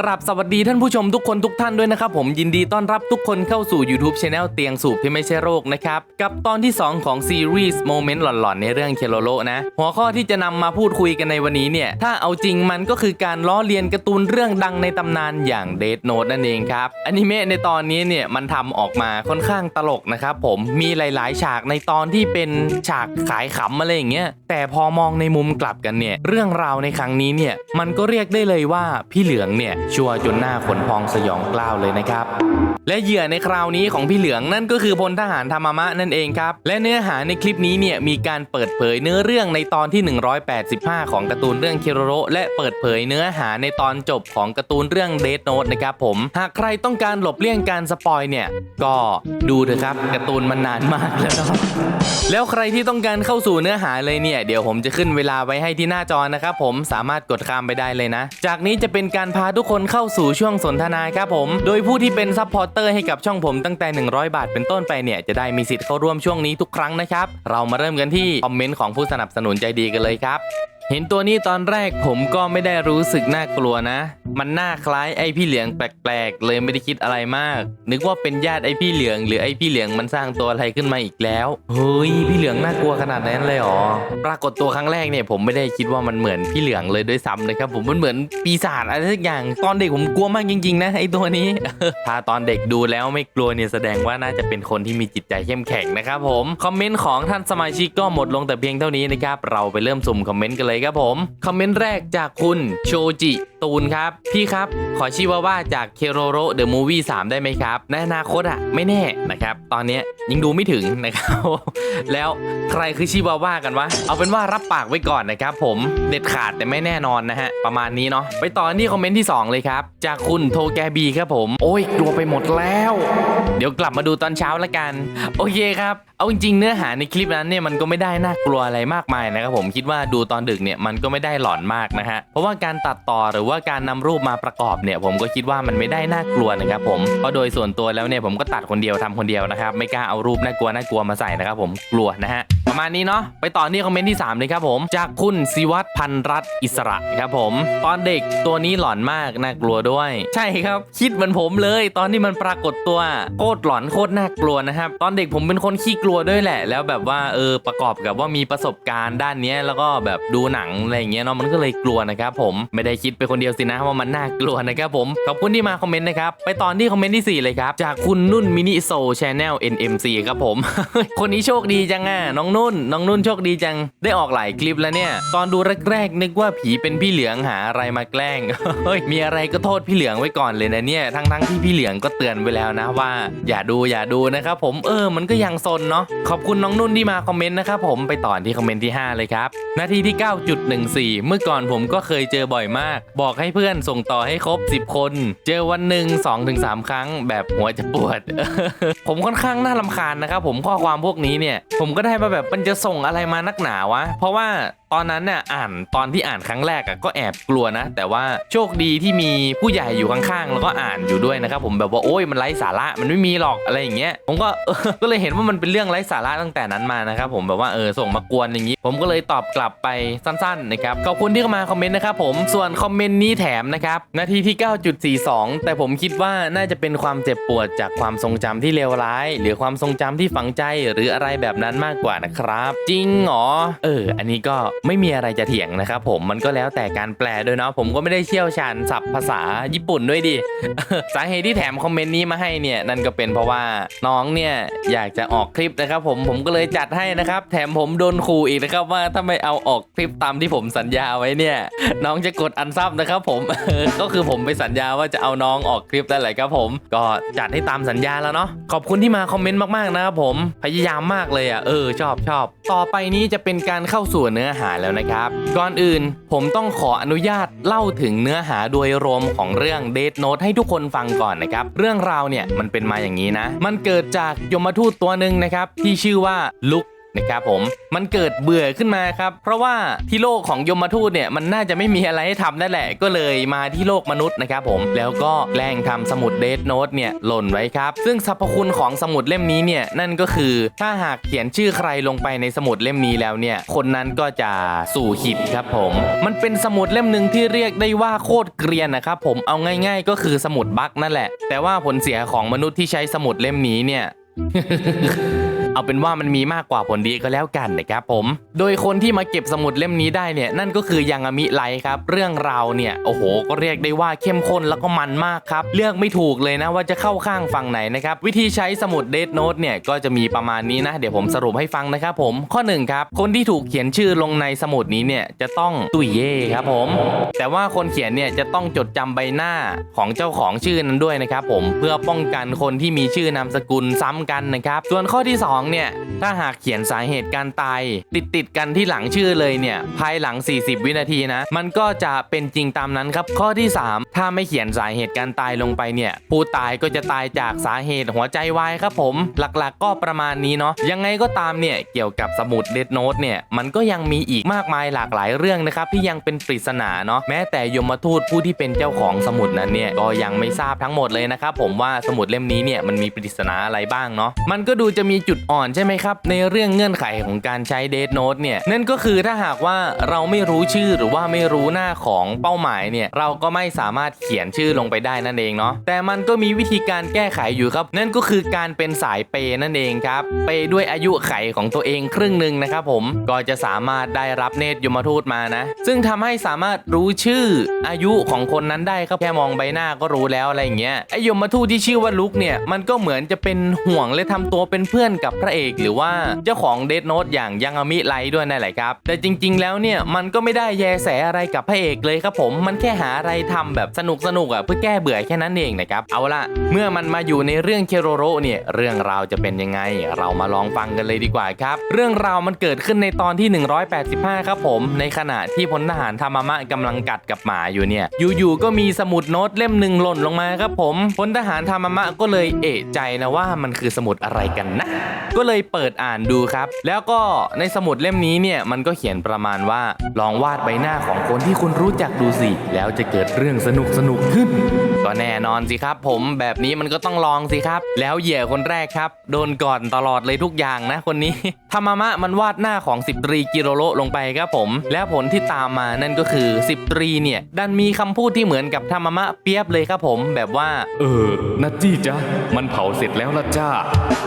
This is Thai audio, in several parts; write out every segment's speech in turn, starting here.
กราบสวัสดีท่านผู้ชมทุกคนทุกท่านด้วยนะครับผมยินดีต้อนรับทุกคนเข้าสู่ YouTube Channel เตียงสูบที่ไม่ใช่โรคนะครับ กับตอนที่ 2 ของซีรีส์โมเมนต์หลอนๆ ในเรื่องเคโลโลนะ หัวข้อที่จะนำมาพูดคุยกันในวันนี้เนี่ย ถ้าเอาจริงมันก็คือการล้อเลียนการ์ตูนเรื่องดังในตำนานอย่างเด n โน e นั่นเองครับอนิเมะในตอนนี้เนี่ยมันทำออกมาค่อนข้างตลกนะครับผมมีหลายๆ ฉากในตอนที่เป็นฉากขายขำอะไรอย่างเงี้ยแต่พอมองในมุมกลับกันเนี่ยเรื่องราวในครั้งนี้เนี่ยมันก็เรียกได้เลยว่าพี่เหลืองเนี่ยชัวจนหน้าขนพองสยองกล้าวเลยนะครับ และเหยื่อในคราวนี้ของพี่เหลืองนั่นก็คือพลทหารธรรมะนั่นเองครับ และเนื้อหาในคลิปนี้เนี่ยมีการเปิดเผยเนื้อเรื่องในตอนที่ 185 ของการ์ตูนเรื่องเคโรโรและเปิดเผยเนื้อหาในตอนจบของการ์ตูนเรื่องเด n โน e นะครับผม หากใครต้องการหลบเลี่ยงการสปอยเนี่ย ก็ดูเถอะครับการ์ตูนมันนานมากแล้วเนาะแล้วใครที่ต้องการเข้าสู่เนื้อหาเลยเนี่ยเดี๋ยวผมจะขึ้นเวลาไว้ให้ที่หน้าจอนะครับผมสามารถกดข้ามไปได้เลยนะ จากนี้จะเป็นการพาทุกคนคนเข้าสู่ช่วงสนทนาครับผม โดยผู้ที่เป็นซัพพอร์เตอร์ให้กับช่องผมตั้งแต่ 100 บาทเป็นต้นไปเนี่ย จะได้มีสิทธิ์เข้าร่วมช่วงนี้ทุกครั้งนะครับ เรามาเริ่มกันที่คอมเมนต์ของผู้สนับสนุนใจดีกันเลยครับ เห็นตัวนี้ตอนแรกผมก็ไม่ได้รู้สึกน่ากลัวนะ มันหน้าคล้ายไอ้พี่เหลืองแปลกๆ เลยไม่ได้คิดอะไรมาก นึกว่าเป็นญาติไอ้พี่เหลือง หรือไอ้พี่เหลืองมันสร้างตัวอะไรขึ้นมาอีกแล้วเฮ้ยพี่เหลืองน่ากลัวขนาดนั้นเลยหรอปรากฏตัวครั้งแรกเนี่ยผมไม่ได้คิดว่ามันเหมือนพี่เหลืองเลยด้วยซ้ำนะครับผมมันเหมือนปีศาจอะไรสักอย่างตอนเด็กผมกลัวมากจริงๆนะไอ้ตัวนี้ ถ้าตอนเด็กดูแล้วไม่กลัวเนี่ยแสดงว่าน่าจะเป็นคนที่มีจิตใจเข้มแข็งนะครับผมคอมเมนต์ของท่านสมาชิกก็หมดลงแต่เพียงเท่านี้นะครับเราไปเริ่มสุ่มคอมเมนต์กันเลยครับผม คอมเมนต์แรกจากคุณโชจิ ตูนครับ พี่ครับ ขอชิวาว่าจากเคโรโรเดอะมูวี่3ได้ไหมครับ ในอนาคตอะ ไม่แน่นะครับ ตอนนี้ยยังดูไม่ถึงนะครับ แล้วใครคือชิวาว่ากันวะ เอาเป็นว่ารับปากไว้ก่อนนะครับผมเด็ดขาดแต่ไม่แน่นอนนะฮะ ประมาณนี้เนาะไปต่อที่คอมเมนต์ที่ 2 เลยครับ จากคุณโทแกบีครับผม โอ้ยกลัวไปหมดแล้ว เดี๋ยวกลับมาดูตอนเช้าละกัน โอเคครับเอาจริงๆเนื้อหาในคลิปนั้นเนี่ยมันก็ไม่ได้น่ากลัวอะไรมากมายนะครับผมคิดว่าดูตอนดึกเนี่ยมันก็ไม่ได้หลอนมากนะฮะเพราะว่าการตัดต่อหรือว่าว่าการนำรูปมาประกอบเนี่ยผมก็คิดว่ามันไม่ได้น่ากลัวนะครับผมเพราะโดยส่วนตัวแล้วเนี่ยผมก็ตัดคนเดียวทำคนเดียวนะครับไม่กล้าเอารูปน่ากลัวน่ากลัวมาใส่นะครับผมกลัวนะฮะประมาณนี้เนาะไปต่อที่คอมเมนต์ที่3เลยครับผม จากคุณศิวัตพันรัตอิสระครับผม ตอนเด็กตัวนี้หลอนมากน่ากลัวด้วย ใช่ครับ คิดเหมือนผมเลย ตอนที่มันปรากฏตัวโคตรหลอนโคตรน่ากลัวนะครับ ตอนเด็กผมเป็นคนขี้กลัวด้วยแหละ แล้วแบบว่าเออประกอบกับว่ามีประสบการณ์ด้านนี้แล้วก็แบบดูหนังอะไรอย่างเงี้ยเนาะมันก็เลยกลัวนะครับผมไม่ได้คิดไปคนเดียวสินะว่ามันน่ากลัวนะครับผม ขอบคุณที่มาคอมเมนต์นะครับ ไปตอนที่คอมเมนต์ที่สี่เลยครับ จากคุณนุ่นมินิโซชแนล NMC ครับผม คนนี้โชคดีจังอะน้องนุ่น น้องนุ่นโชคดีจัง ได้ออกหลายคลิปแล้วเนี่ย ตอนดูแรกๆนึกว่าผีเป็นพี่เหลืองหาอะไรมาแกล้งเฮ้ยมีอะไรก็โทษพี่เหลืองไว้ก่อนเลยนะเนี่ย ทั้งๆที่พี่เหลืองก็เตือนไว้แล้วนะว่า อย่าดูอย่าดูนะครับผมเออมันก็ยังซนเนาะขอบคุณน้องนุ่นที่มาคอมเมนต์นะครับผมไปต่อที่คอมเมนต์ที่ 5 เลยครับนาทีที่ 9.14 เมื่อก่อนผมก็เคยเจอบ่อยมาก บอกให้เพื่อนส่งต่อให้ครบ 10 คน เจอวันหนึ่ง2-3 ครั้ง แบบหัวจะปวด ผมค่อนข้างน่าลำคาญนะครับผมข้อความพวกนี้เนี่ย ผมก็ได้มาแบบมันจะส่งอะไรมานักหนาวะ เพราะว่าตอนนั้นเนี่ยอ่านตอนที่อ่านครั้งแรกอะก็แอบกลัวนะ แต่ว่าโชคดีที่มีผู้ใหญ่อยู่ข้างๆ แล้วก็อ่านอยู่ด้วยนะครับผมแบบว่าโอ้ยมันไร้สาระมันไม่มีหรอกอะไรอย่างเงี้ยผมก็ก็เลยเห็นว่ามันเป็นเรื่องไร้สาระตั้งแต่นั้นมานะครับผมแบบว่าเออส่งมากวนอย่างงี้ ผมก็เลยตอบกลับไปสั้นๆนะครับขอบคุณที่เข้ามาคอมเมนต์นะครับผมส่วนคอมเมนต์นี้แถมนะครับ นาทีที่ 9.42 แต่ผมคิดว่าน่าจะเป็นความเจ็บปวดจากความทรงจำที่เลวร้าย หรือความทรงจำที่ฝังใจหรืออะไรแบบนั้นมากกว่านะครับ จริงเหรอเออ อันนี้ก็ไม่มีอะไรจะเถียงนะครับผมมันก็แล้วแต่การแปลด้วยเนาะผมก็ไม่ได้เชี่ยวชาญศัพท์ภาษาญี่ปุ่นด้วยดิสาเหตุที่แถมคอมเมนต์นี้มาให้เนี่ยนั่นก็เป็นเพราะว่าน้องเนี่ยอยากจะออกคลิปนะครับผมผมก็เลยจัดให้นะครับ แถมผมโดนขู่อีกนะครับว่าถ้าไม่เอาออกคลิปตามที่ผมสัญญาไว้เนี่ย น้องจะกดอันซับนะะครับผมก็คือผมไปสัญญาว่าจะเอาน้องออกคลิปได้เลยครับผม ก็จัดให้ตามสัญญาแล้วเนาะขอบคุณที่มาคอมเมนต์มากๆนะครับผมพยายามมากเลยอะเออชอบชอบต่อไปนี้จะเป็นการเข้าสู่เนื้อหาแล้วนะครับ ก่อนอื่นผมต้องขออนุญาตเล่าถึงเนื้อหาโดยรวมของเรื่องเดทโน e ให้ทุกคนฟังก่อนนะครับ เรื่องราวเนี่ยมันเป็นมาอย่างนี้นะ มันเกิดจากยมทูตตัวหนึ่งนะครับที่ชื่อว่าลุก นะครับผมมันเกิดเบื่อขึ้นมาครับเพราะว่าที่โลกของยมทูตเนี่ยมันน่าจะไม่มีอะไรให้ทำนั่นแหละ ก็เลยมาที่โลกมนุษย์นะครับผมแล้วก็แกล้งทำสมุดเดทโนตเนี่ยหล่นไว้ครับ ซึ่งสรรพคุณของสมุดเล่มนี้เนี่ยนั่นก็คือถ้าหากเขียนชื่อใครลงไปในสมุดเล่มนี้แล้วเนี่ยคนนั้นก็จะสู่หิตครับผม มันเป็นสมุดเล่มหนึ่งที่เรียกได้ว่าโคตรเกรียนนะครับผมเอาง่าย ๆ ก็คือสมุดบั๊กนั่นแหละ แต่ว่าผลเสียของมนุษย์ที่ใช้สมุดเล่มนี้เนี่ย เอาเป็นว่ามันมีมากกว่าผลดีก็แล้วกันนะครับผม โดยคนที่มาเก็บสมุดเล่มนี้ได้เนี่ยนั่นก็คือยังอามิไลครับ เรื่องราวเนี่ยโอ้โห ก็เรียกได้ว่าเข้มข้นแล้วก็มันมากครับเลือกไม่ถูกเลยนะว่าจะเข้าข้างฝั่งไหนนะครับวิธีใช้สมุดเดทโนตเนี่ยก็จะมีประมาณนี้นะ เดี๋ยวผมสรุปให้ฟังนะครับผมข้อหนึ่งครับคนที่ถูกเขียนชื่อลงในสมุดนี้เนี่ยจะต้องตุยเย่ครับผม แต่ว่าคนเขียนเนี่ยจะต้องจดจำใบหน้าของเจ้าของชื่อนั้นด้วยนะครับผมเพื่อป้องกันคนที่มีชื่อนามสกุลซ้ำกันนะครับส่วนข้อที่สองเนี่ยถ้าหากเขียนสาเหตุการตาย ติดติดกันที่หลังชื่อเลยเนี่ยภายหลัง 40 วินาทีนะ มันก็จะเป็นจริงตามนั้นครับ ข้อที่ 3 ถ้าไม่เขียนสาเหตุการตายลงไปเนี่ย ผู้ตายก็จะตายจากสาเหตุหัวใจวายครับผม หลักๆก็ประมาณนี้เนาะยังไงก็ตามเนี่ยเกี่ยวกับสมุดเดดโนตเนี่ยมันก็ยังมีอีกมากมายหลากหลายเรื่องนะครับที่ยังเป็นปริศนาเนาะแม้แต่ยมทูตผู้ที่เป็นเจ้าของสมุดนั้นเนี่ยก็ยังไม่ทราบทั้งหมดเลยนะครับผมว่าสมุดเล่มนี้เนี่ยมันมีปริศนาอะไรบ้างเนาะมันก็ดูจะมีจุดอ่อนใช่ไหมครับ ในเรื่องเงื่อนไขของการใช้เดทโนตเนี่ยนั่นก็คือถ้าหากว่าเราไม่รู้ชื่อหรือว่าไม่รู้หน้าของเป้าหมายเนี่ยเราก็ไม่สามารถเขียนชื่อลงไปได้นั่นเองเนาะแต่มันก็มีวิธีการแก้ไขอยู่ครับ นั่นก็คือการเป็นสายเปย์นั่นเองครับเปย์ด้วยอายุไขของตัวเองครึ่งหนึ่งนะครับผมก็จะสามารถได้รับเนตรยมทูตมานะ ซึ่งทำให้สามารถรู้ชื่ออายุของคนนั้นได้ครับแค่มองใบหน้าก็รู้แล้วอะไรอย่างเงี้ยไอยมทูตที่ชื่อว่าลุกเนี่ยมันก็เหมือนจะเป็นห่วงและทำตัวเป็นเพื่อนกับพระเอกหรือว่าเจ้าของเดทโนตอย่างยังอามิไลด้วยนั่นแหละครับ แต่จริง ๆ แล้วเนี่ยมันก็ไม่ได้แยแสอะไรกับพระเอกเลยครับผมมันแค่หาอะไรทำแบบสนุกสนุกๆอะเพื่อแก้เบื่อแค่นั้นเองนะครับเอาละเมื่อมันมาอยู่ในเรื่องเคโรโรเนี่ยเรื่องราวจะเป็นยังไง เรามาลองฟังกันเลยดีกว่าครับ เรื่องราวมันเกิดขึ้นในตอนที่ 185 ครับผม ในขณะที่พลทหารธรรมะมะกำลังกัดกับหมาอยู่เนี่ย อยู่ๆก็มีสมุดโน้ตเล่มหนึ่งหล่นลงมาครับผมพลทหารธรรมะมะก็เลยเอะใจนะว่ามันคือสมุดอะไรกันนะก็เลยเปิดอ่านดูครับ แล้วก็ในสมุดเล่มนี้เนี่ยมันก็เขียนประมาณว่า ลองวาดใบหน้าของคนที่คุณรู้จักดูสิ แล้วจะเกิดเรื่องสนุกสนุกๆขึ้น ก็แน่นอนสิครับ ผมแบบนี้มันก็ต้องลองสิครับ แล้วเหยื่อคนแรกครับ โดนก่อนตลอดเลยทุกอย่างนะคนนี้ธรรมะมะมันวาดหน้าของสิบตรีกิโรโรลงไปครับผม แล้วผลที่ตามมานั่นก็คือสิบตรีเนี่ย ดันมีคำพูดที่เหมือนกับธรรมะมะเปียบเลยครับผมแบบว่า เออนัตจี้จ้ะมันเผาเสร็จแล้วละจ้า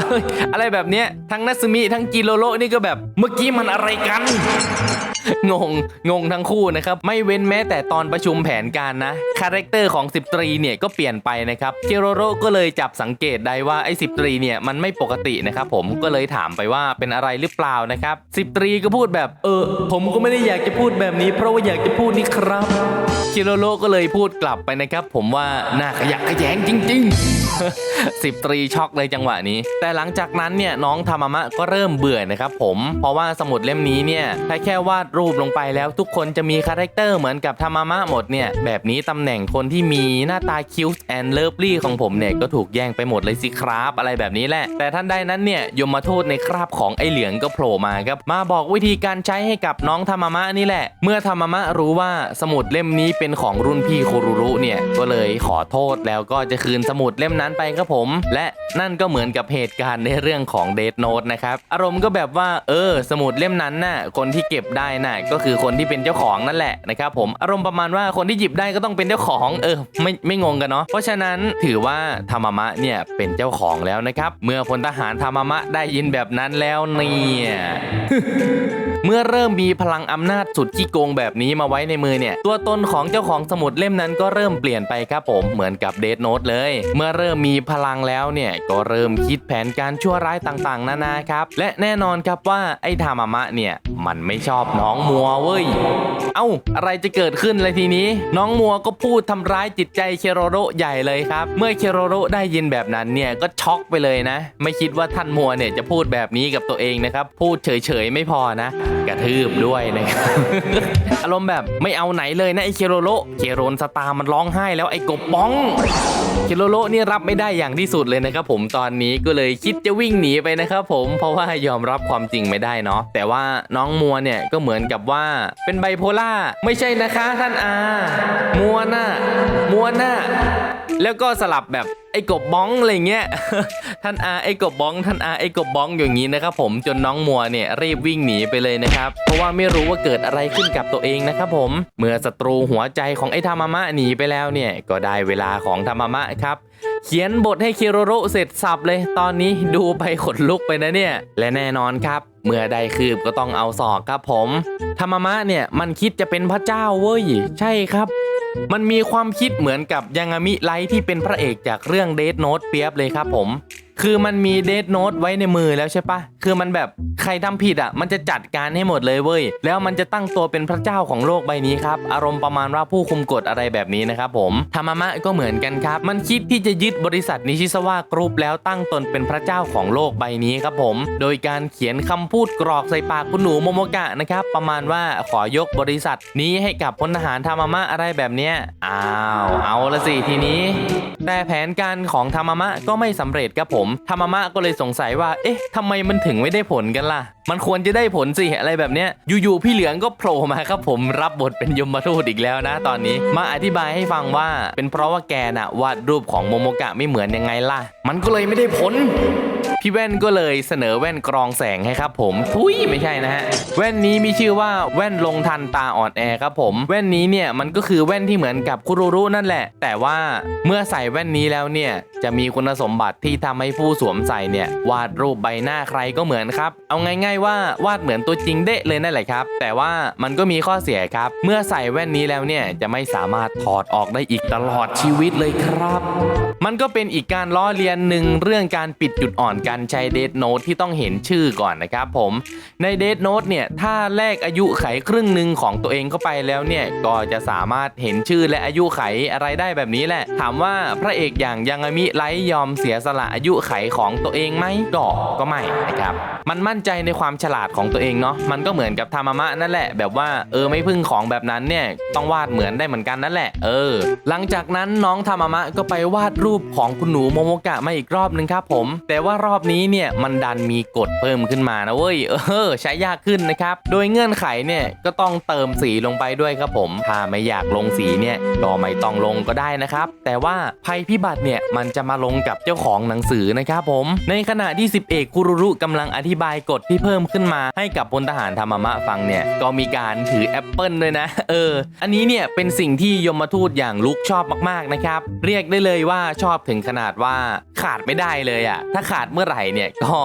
เฮ้ยอะไรแบบเนี้ทั้งนัตสึมิทั้งกิโรโลนี่ก็แบบเมื่อกี้มันอะไรกัน งง งงทั้งคู่นะครับ ไม่เว้นแม้แต่ตอนประชุมแผนการนะ คาแรคเตอร์ของสิบตรีเนี่ยก็เปลี่ยนไปนะครับเกโรโรก็เลยจับสังเกตได้ว่าไอ้สิบตรีเนี่ยมันไม่ปกตินะครับผมก็เลยถามไปว่าเป็นอะไรหรือเปล่านะครับสิบตรีก็พูดแบบเออ ผมก็ไม่ได้อยากจะพูดแบบนี้ เพราะว่าอยากจะพูดนี่ครับคิโรโรก็เลยพูดกลับไปนะครับ ผมว่าน่าขยะแขยงจริง ๆสิบตรีช็อกเลยจังหวะนี้ แต่หลังจากนั้นเนี่ยน้องธรรมะมะก็เริ่มเบื่อนะครับผมเพราะว่าสมุดเล่มนี้เนี่ยถ้าแค่วาดรูปลงไปแล้วทุกคนจะมีคาแรคเตอร์เหมือนกับธรรมะมะหมดเนี่ย แบบนี้ตำแหน่งคนที่มีหน้าตาคิวส์แอนเลิฟลี่ของผมเนี่ย ก็ถูกแย่งไปหมดเลยสิครับอะไรแบบนี้แหละ แต่ท่านใดนั้นเนี่ยยมมาโทูตในคราบของไอเหลืองก็โผล่มาครับ มาบอกวิธีการใช้ให้กับน้องธรรมะมะนี่แหละ เมื่อธรรมะมะรู้ว่าสมุดเล่มนี้เป็นของรุ่นพี่โครุรุเนี่ยก็เลยขอโทษแล้วก็จะคืนสมุดเล่มนั้นไปครับผม และนั่นก็เหมือนกับเหตุการณ์ในเรื่องของเดทโน e นะครับอารมณ์ก็แบบว่าเออ สมุดเล่มนั้นน่ะคนที่เก็บได้น่ะก็คือคนที่เป็นเจ้าของนั่นแหละนะครับผมอารมณ์ประมาณว่าคนที่หยิบได้ก็ต้องเป็นเจ้าของเออไม่ไม่งงกันเนาะเพราะฉะนั้นถือว่าธรรมะมะเนี่ยเป็นเจ้าของแล้วนะครับ เมื่อพลทหารธรรมมะได้ยินแบบนั้นแล้วเนี่ย เมื่อเริ่มมีพลังอำนาจสุดขี้โกงแบบนี้มาไว้ในมือเนี่ย ตัวตนของเจ้าของสมุดเล่มนั้นก็เริ่มเปลี่ยนไปครับผมเหมือนกับเดทโน e เลย เมื่อเริ่มมีพลังแล้วเนี่ย ก็เริ่มคิดแผนการชั่วร้ายต่างๆ นานาครับ และแน่นอนครับว่าไอ้ธามามะเนี่ย มันไม่ชอบน้องมัวเว้ย เอ้า อะไรจะเกิดขึ้นเลยทีนี้ น้องมัวก็พูดทำร้ายจิตใจเคโรโรใหญ่เลยครับ เมื่อเคโรโรได้ยินแบบนั้นเนี่ยก็ช็อกไปเลยนะ ไม่คิดว่าท่านมัวเนี่ยจะพูดแบบนี้กับตัวเองนะครับ พูดเฉยๆไม่พอนะ กระทืบด้วยนะครับอารมณ์แบบไม่เอาไหนเลยนะไอเคโรโลเคโรนสตาร์มันร้องไห้แล้วไอกบบ้องเคโรโลนี่รับไม่ได้อย่างที่สุดเลยนะครับผมตอนนี้ก็เลยคิดจะวิ่งหนีไปนะครับผมเพราะว่ายอมรับความจริงไม่ได้เนาะแต่ว่าน้องมัวเนี่ยก็เหมือนกับว่าเป็นไบโพล่าไม่ใช่นะคะท่านอามัวหน่ะมัวหน่ะแล้วก็สลับแบบไอ้กบบ้องอะไรเงี้ย ท่านอาไอ้กบบ้อง ท่านอาไอ้กบบ้องอย่างนี้นะครับผมจนน้องมัวเนี่ยรีบวิ่งหนีไปเลยนะครับ เพราะว่าไม่รู้ว่าเกิดอะไรขึ้นกับตัวเองนะครับผม เมื่อศัตรูหัวใจของไอ้ธรรมะหนีไปแล้วเนี่ย ก็ได้เวลาของธรรมะครับเขียนบทให้เคโรโรเสร็จสับเลย ตอนนี้ดูไปขนลุกไปนะเนี่ย และแน่นอนครับ เมื่อได้คืบก็ต้องเอาศอกครับผม ธรรมะเนี่ยมันคิดจะเป็นพระเจ้าเว้ย ใช่ครับมันมีความคิดเหมือนกับยังามิไลที่เป็นพระเอกจากเรื่องเด n โน e เปียบเลยครับผม คือมันมีเด n โน e ไว้ในมือแล้วใช่ปะคือมันแบบใครทำผิดอะ มันจะจัดการให้หมดเลยเว้ย แล้วมันจะตั้งตัวเป็นพระเจ้าของโลกใบนี้ครับ อารมณ์ประมาณว่าผู้คุมกฎอะไรแบบนี้นะครับผมธรรมะก็เหมือนกันครับ มันคิดที่จะยึดบริษัทนิชิสวากรุ๊ปแล้วตั้งตนเป็นพระเจ้าของโลกใบนี้ครับผม โดยการเขียนคำพูดกรอกใส่ปากคุณหนูโมโมกะนะครับ ประมาณว่าขอยกบริษัทนี้ให้กับพลทหารธรรมะอะไรแบบเนี้ย อ้าว เอาละสิทีนี้ แต่แผนการของธรรมะก็ไม่สำเร็จครับผมธรรมะก็เลยสงสัยว่า เอ๊ะทำไมมันถึงไม่ได้ผลกันล่ะ มันควรจะได้ผลสิอะไรแบบเนี้ยอยู่ๆพี่เหลืองก็โผล่มาครับผมรับบทเป็นยมทูตอีกแล้วนะตอนนี้มาอธิบายให้ฟังว่า เป็นเพราะว่าแกน่ะวาดรูปของโมโมกะไม่เหมือนยังไงล่ะ มันก็เลยไม่ได้ผล พี่แว่นก็เลยเสนอแว่นกรองแสงให้ครับผมทุยไม่ใช่นะฮะแว่นนี้มีชื่อว่าแว่นลงทันตาอ่อนแอครับผม แว่นนี้เนี่ยมันก็คือแว่นที่เหมือนกับคุรุรุนั่นแหละ แต่ว่าเมื่อใส่แว่นนี้แล้วเนี่ยจะมีคุณสมบัติที่ทำให้ผู้สวมใส่เนี่ยวาดรูปใบหน้าใครก็เหมือนครับ เอาง่ายๆว่าวาดเหมือนตัวจริงเดะเลยนั่นแหละครับ แต่ว่ามันก็มีข้อเสียครับ เมื่อใส่แว่นนี้แล้วเนี่ยจะไม่สามารถถอดออกได้อีกตลอดชีวิตเลยครับ มันก็เป็นอีกการล้อเลียนหนึ่งเรื่องการปิดจุดอ่อนการใช้เดทโน e ที่ต้องเห็นชื่อก่อนนะครับผมในเดทโน e เนี่ยถ้าแลกอายุไขครึ่งหนึ่งของตัวเองเข้าไปแล้วเนี่ยก็จะสามารถเห็นชื่อและอายุไขอะไรได้แบบนี้แหละ ถามว่าพระเอกอย่างยังามิไลยอมเสียสละอายุไขของตัวเองไหมก็ก็ไม่นะครับมันมั่นใจในความฉลาดของตัวเองเนาะมันก็เหมือนกับธรรมะนั่นแหละ แบบว่าเออไม่พึ่งของแบบนั้นเนี่ยต้องวาดเหมือนได้เหมือนกันนั่นแหละ เออ หลังจากนั้นน้องธรรมะก็ไปวาดรูปของคุณหนูโมโมกะมาอีกรอบนึงครับผม แต่ว่ารอบนี้เนี่ยมันดันมีกฎเพิ่มขึ้นมานะเว้ยเออใช้ยากขึ้นนะครับ โดยเงื่อนไขเนี่ยก็ต้องเติมสีลงไปด้วยครับผม ถ้าไม่อยากลงสีเนี่ยก็ไม่ต้องลงก็ได้นะครับ แต่ว่าภัยพิบัติเนี่ยมันจะมาลงกับเจ้าของหนังสือนะครับผม ในขณะที่สิบเอกคุรุรุกำลังอธิบายกฎที่เพิ่มขึ้นมาให้กับพลทหารธรรมะฟังเนี่ยก็มีการถือแอปเปิลด้วยนะเออ อันนี้เนี่ยเป็นสิ่งที่ยมทูตอย่างลุกชอบมากๆนะครับ เรียกได้เลยว่าชอบถึงขนาดว่าขาดไม่ได้เลยอะ่ะถ้าขาดเมื่อไหร่เนี่ยก็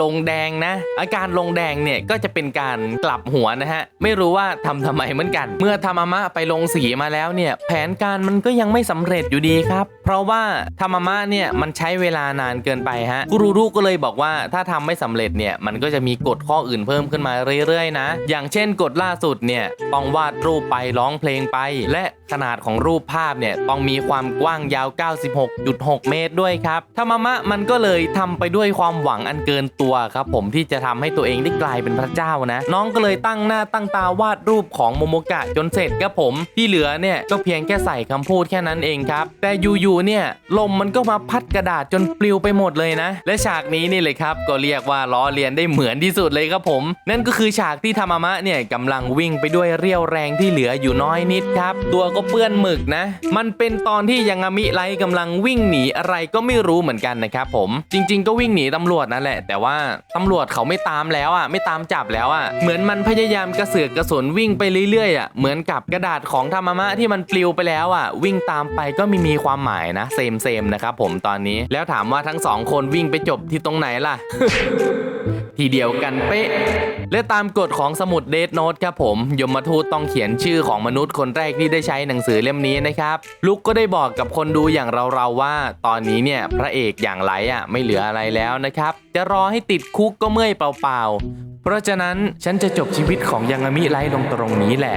ลงแดงนะ อาการลงแดงเนี่ยก็จะเป็นการกลับหัวนะฮะ ไม่รู้ว่าทำทำไมเหมือนกัน เมื่อธรรมะไปลงสีมาแล้วเนี่ยแผนการมันก็ยังไม่สำเร็จอยู่ดีครับ เพราะว่าธรรมะเนี่ยมันใช้เวลานานเกินไปฮะกูรูรุก็เลยบอกว่าถ้าทำไม่สำเร็จเนี่ยมันก็จะมีกฎข้ออื่นเพิ่มขึ้นมาเรื่อยๆนะ อย่างเช่นกฎล่าสุดเนี่ยต้องวาดรูปไปร้องเพลงไป และขนาดของรูปภาพเนี่ยต้องมีความกว้างยาว 96.6 เมตรด้วยครับธรรมะมันก็เลยทำไปด้วยความหวังอันเกินตัวครับผมที่จะทำให้ตัวเองได้กลายเป็นพระเจ้านะ น้องก็เลยตั้งหน้าตั้งตาวาดรูปของโมโมกะจนเสร็จครับผมที่เหลือเนี่ยก็เพียงแค่ใส่คำพูดแค่นั้นเองครับ แต่อยู่ๆเนี่ยลมมันก็มาพัดกระดาษจนปลิวไปหมดเลยนะ และฉากนี้นี่เลยครับ ก็เรียกว่าล้อเลียนได้เหมือนที่สุดเลยครับผม นั่นก็คือฉากที่ธรรมะเนี่ยกำลังวิ่งไปด้วยเรี่ยวแรงที่เหลืออยู่น้อยนิดครับ ตัวก็เปื้อนหมึกนะ มันเป็นตอนที่ยังามิไลกำลังวิ่งหนีอะไรก็ไม่รู้เหมือนกันนะครับผม จริง ๆก็วิ่งหนีตำรวจนั่นแหละ แต่ว่าตำรวจเขาไม่ตามแล้วอะไม่ตามจับแล้วอะเหมือนมันพยายามกระเสือกกระสนวิ่งไปเรื่อยๆอะเหมือนกับกระดาษของธรรมะที่มันปลิวไปแล้วอะ วิ่งตามไปก็ไม่มีความหมายนะเซมเซมๆนะครับผมตอนนี้แล้วถามว่าทั้งสองคนวิ่งไปจบที่ตรงไหนล่ะ ทีเดียวกันเป๊ะ และตามกฎของสมุดเดทโน e ครับผมยมทูตต้องเขียนชื่อของมนุษย์คนแรกที่ได้ใช้หนังสือเล่มนี้นะครับลุกก็ได้บอกกับคนดูอย่างเราๆว่า ตอนนี้เนี่ยพระเอกอย่างไรอะไม่เหลืออะไรแล้วนะครับ จะรอให้ติดคุกก็เมื่อยเปล่าๆเพราะฉะนั้นฉันจะจบชีวิตของยังามิไลลงตรงนี้แหละ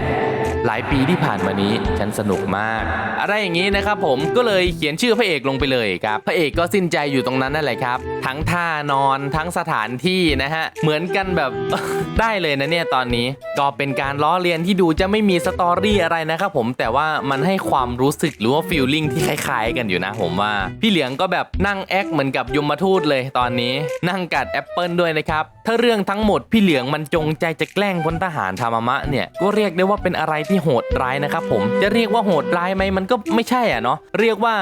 หลายปีที่ผ่านมานี้ฉันสนุกมาก อะไรอย่างนี้นะครับผมก็เลยเขียนชื่อพระเอกลงไปเลยครับพระเอกก็สิ้นใจอยู่ตรงนั้นนั่นแหละครับ ทั้งท่านอนทั้งสถานที่นะฮะเหมือนกันแบบได้เลยนะเนี่ยตอนนี้ก็เป็นการล้อเลียนที่ดูจะไม่มีสตอรี่อะไรนะครับผมแต่ว่ามันให้ความรู้สึกหรือว่าฟีลลิ่งที่คล้ายๆ กันอยู่นะผมว่า พี่เหลียงก็แบบนั่งแอคเหมือนกับยมทูตเลยตอนนี้ นั่งกัดแอปเปิลด้วยนะครับถ้าเรื่องทั้งหมดพี่เหลียงมันจงใจจะแกล้งพลทหารธรรมะเนี่ยก็เรียกได้ว่าเป็นอะไรที่โหดร้ายนะครับผมจะเรียกว่าโหดร้ายไหมมันก็ไม่ใช่อะเนาะเรียกว่า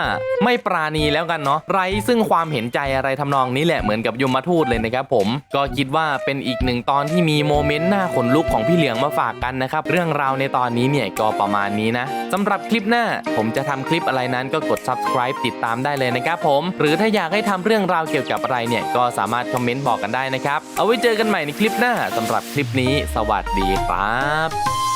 ไม่ปราณีแล้วกันเนาะไรซึ่งความเห็นใจอะไรทำนองนี้แหละเหมือนกับยมทูตเลยนะครับผมก็คิดว่าเป็นอีกหนึ่งตอนที่มีโมเมนต์หน้าขนลุกของพี่เหลียงมาฝากกันนะครับเรื่องราวในตอนนี้เนี่ยก็ประมาณนี้นะสำหรับคลิปหน้า ผมจะทำคลิปอะไรนั้นก็กด subscribe ติดตามได้เลยนะครับผม หรือถ้าอยากให้ทำเรื่องราวเกี่ยวกับอะไรเนี่ยก็สามารถคอมเมนต์บอกกันได้นะครับ เอาไว้เจอกันใหม่ในคลิปหน้าสำหรับคลิปนี้ สวัสดีครับ